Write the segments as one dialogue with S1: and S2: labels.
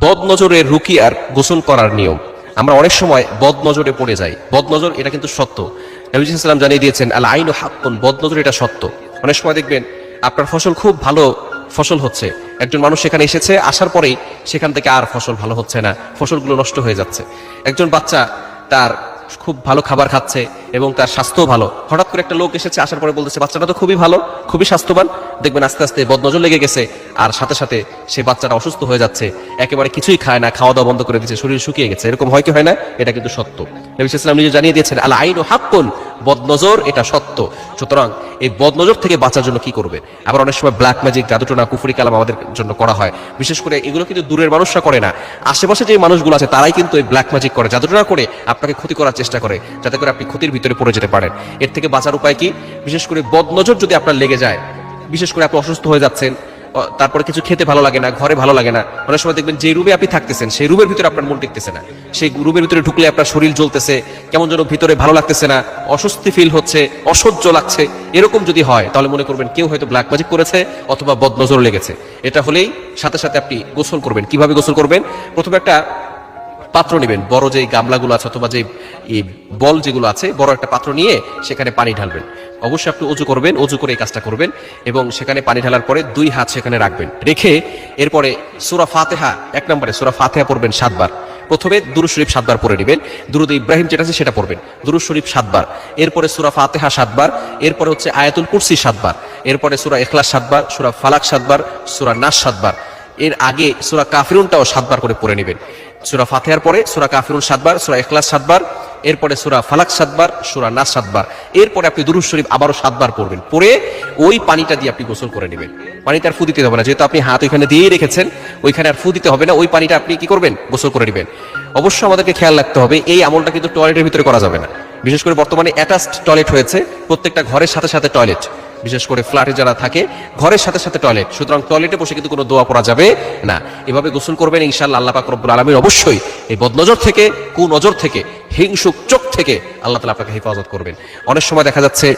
S1: বদ নজরের আর গোসল করার নিয়ম। আমরা অনেক সময় বদ নজরে পড়ে যাই। বদ নজর এটা কিন্তু সত্য। নবীলাম জানিয়ে দিয়েছেন, আল আইন হাক্কুন বদ নজর এটা সত্য। অনেক সময় দেখবেন, আপনার ফসল খুব ভালো ফসল হচ্ছে। একজন মানুষ সেখানে এসেছে, আসার পরেই সেখান থেকে আর ফসল ভালো হচ্ছে না, ফসলগুলো নষ্ট হয়ে যাচ্ছে। একজন বাচ্চা তার খুব ভালো খাবার খাচ্ছে এবং তার স্বাস্থ্য ভালো। হঠাৎ করে একটা লোক এসেছে, আসার পরে বলতেছে, বাচ্চাটা তো খুবই ভালো, খুবই স্বাস্থ্যবান। দেখবেন আস্তে আস্তে বদনজর লেগে গেছে, আর সাথে সাথে সে বাচ্চাটা অসুস্থ হয়ে যাচ্ছে। একেবারে কিছুই খায় না খাওয়া দাওয়া বন্ধ করে দিচ্ছে, শরীর শুকিয়ে গেছে। এরকম হয় কি হয় না? এটা কিন্তু সত্য। নবী নিজে জানিয়ে দিয়েছেন, আল আইন ও হাক্কুন, বদনজর এটা সত্য। সুতরাং এই বদনজর থেকে বাঁচার জন্য কি করবে? আবার অনেক সময় ব্ল্যাক ম্যাজিক জাদুটোনা, কুফুরি কালাম আমাদের জন্য করা হয়। বিশেষ করে এগুলো কিন্তু দূরের মানুষরা করে না। আশেপাশে যে মানুষগুলো আছে, তারাই কিন্তু এই ব্ল্যাক ম্যাজিক করে। জাদুটোনা করে, আপনাকে ক্ষতি করার চেষ্টা করে। যাতে করে আপনি ক্ষতির ভিতরে পড়ে যেতে পারেন এর থেকে বাঁচার উপায় কি? বিশেষ করে বদনজর যদি আপনার লেগে যায়, বিশেষ করে আপনি অসুস্থ হয়ে যাচ্ছেন তারপরে কিছু খেতে ভালো লাগে না, ঘরে ভালো লাগে না, অনেক সময় দেখবেন যে রুমে আপনি থাকতেছেন, সেই রুমের ভিতরে আপনার মন টিকতেছে না। সেই রুমের ভিতরে ঢুকলে আপনার শরীর জ্বলতেছে, কেমন যেন ভিতরে ভালো লাগতেছে না, অস্বস্তি ফিল হচ্ছে, অসহ্য লাগছে, এরকম যদি হয়, তাহলে মনে করবেন কেউ হয়তো ব্ল্যাক ম্যাজিক করেছে অথবা বদনজর লেগেছে। এটা হলেই সাথে সাথে আপনি গোসল করবেন। কীভাবে গোসল করবেন? প্রথমে একটা পাত্র নেবেন। বড় যে গামলাগুলো আছে অথবা যে বল যেগুলো আছে, বড় একটা পাত্র নিয়ে সেখানে পানি ঢালবেন। অবশ্যই আপনি উজু করবেন, উজু করে এই কাজটা করবেন এবং সেখানে পানি ঢালার পরে দুই হাত সেখানে রাখবেন। রেখে এরপরে সুরা ফাতেহা, এক নম্বরে সুরা ফাতেহা পড়বেন সাতবার। প্রথমে দুরু শরীফ সাতবার পড়ে নেবেন। দুরুদ ইব্রাহিম যেটা আছে সেটা পড়বেন। দুরু শরীফ সাতবার। এরপরে সুরা ফাতেহা সাতবার। এরপরে হচ্ছে আয়াতুল কুরসি সাতবার। এরপরে সুরা এখলাস সাতবার, সুরা ফালাক সাতবার, সুরা নাস সাতবার। এর আগে সুরা কাফিরুনটাও সাতবার করে পড়ে নেবেন। সুরা ফাতেহার পরে, সুরা কাফিরুন সাতবার, সুরা এখলাস সাতবার, এরপরে সুরা ফালাক সাতবার, সুরা নাস সাতবার। এরপরে আপনি দুরুজ শরীফ আবারও সাতবার পড়বেন। পরে ওই পানিটা দিয়ে আপনি গোসল করে নেবেন। পানিতে আর ফু দিতে হবে না। যেহেতু আপনি হাত ওইখানে দিয়েই রেখেছেন, ওইখানে আর ফু দিতে হবে না। ওই পানিটা আপনি কি করবেন? গোসল করে নেবেন। অবশ্যই আমাদেরকে খেয়াল রাখতে হবে, এই আমলটা কিন্তু টয়লেটের ভিতরে করা যাবে না। বিশেষ করে বর্তমানে অ্যাটাচড টয়লেট হয়েছে। প্রত্যেকটা ঘরের সাথে সাথে টয়লেট বিশেষ করে ফ্ল্যাটে যারা থাকে, ঘরের সাথে সাথে টয়লেট। সুতরাং টয়লেটে বসে কিন্তু কোনো দোয়া পড়া যাবে না। এভাবে গোসল করবেন ইনশাআল্লাহ আল্লাহ পাক রব্বুল আলামিন অবশ্যই এই বদনজর থেকে, কুনজর থেকে, হিংসুক চোখ থেকে আল্লাহ তাআলা আপনাকে হেফাজত করবেন। অনেক সময় দেখা যাচ্ছে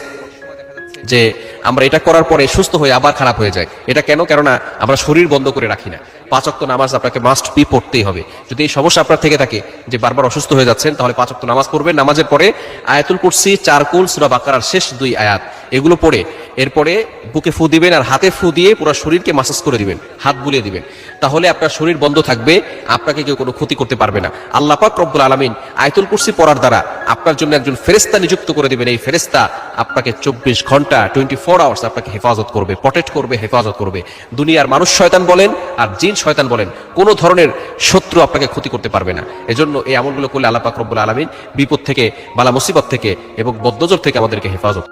S1: যে আমরা এটা করার পরে সুস্থ হয়ে আবার খারাপ হয়ে যায়। এটা কেন? কেননা আমরা শরীর বন্ধ করে রাখি না। পাঁচ অক্ত নামাজ আপনাকে মাস্ট বি পড়তেই হবে। যদি এই সমস্যা আপনার থেকে থাকে যে বারবার অসুস্থ হয়ে যাচ্ছেন, তাহলে পাঁচ অক্ত নামাজ পড়বেন। নামাজের পরে আয়াতুল কুরসি, চারকুল, সুরা বাকারার শেষ দুই আয়াত, এগুলো পড়ে এরপরে বুকে ফু দিবেন আর হাতে ফু দিয়ে পুরো শরীরকে মাসাজ করে দিবেন, হাত বুলিয়ে দিবেন। তাহলে আপনার শরীর বন্ধ থাকবে, আপনাকে কেউ কোনো ক্ষতি করতে পারবে না। আল্লাহ পাক রব্বুল আলামিন আয়াতুল কুরসি পড়ার দ্বারা আপনার জন্য একজন ফেরেস্তা নিযুক্ত করে দিবেন। এই ফেরেস্তা আপনাকে চব্বিশ ঘণ্টা টোয়েন্টি ফোর আওয়ার্স আপনাকে হেফাজত করবে প্রটেক্ট করবে, হেফাজত করবে। দুনিয়ার মানুষ শয়তান বলেন আর জিন শয়তান বলেন, কোনো ধরনের শত্রু আপনাকে ক্ষতি করতে পারবে না। এজন্য এই আমলগুলো করলে আল্লাহ পাক রব্বুল আলামিন বিপদ থেকে, বালা মুসিবত থেকে এবং বদ্যজর থেকে আমাদেরকে হেফাজত